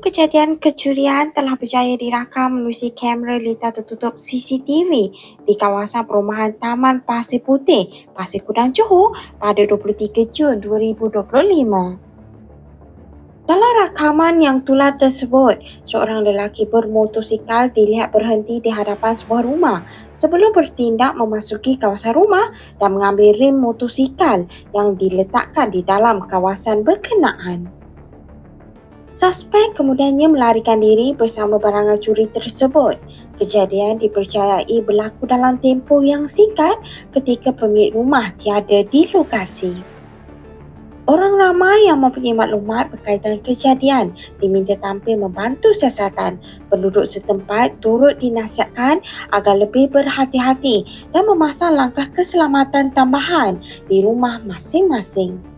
kejadian kecurian telah berjaya dirakam melalui kamera lintas tertutup CCTV di kawasan perumahan Taman Pasir Putih, Pasir Kudang Johor pada 23 Jun 2025. Dalam rakaman yang tular tersebut, seorang lelaki bermotosikal dilihat berhenti di hadapan sebuah rumah sebelum bertindak memasuki kawasan rumah dan mengambil rem motosikal yang diletakkan di dalam kawasan berkenaan. Suspek kemudiannya melarikan diri bersama barangan curi tersebut. Kejadian dipercayai berlaku dalam tempoh yang singkat ketika pemilik rumah tiada di lokasi. Orang ramai yang mempunyai maklumat berkaitan kejadian diminta tampil membantu siasatan. Penduduk setempat turut dinasihatkan agar lebih berhati-hati dan memasang langkah keselamatan tambahan di rumah masing-masing.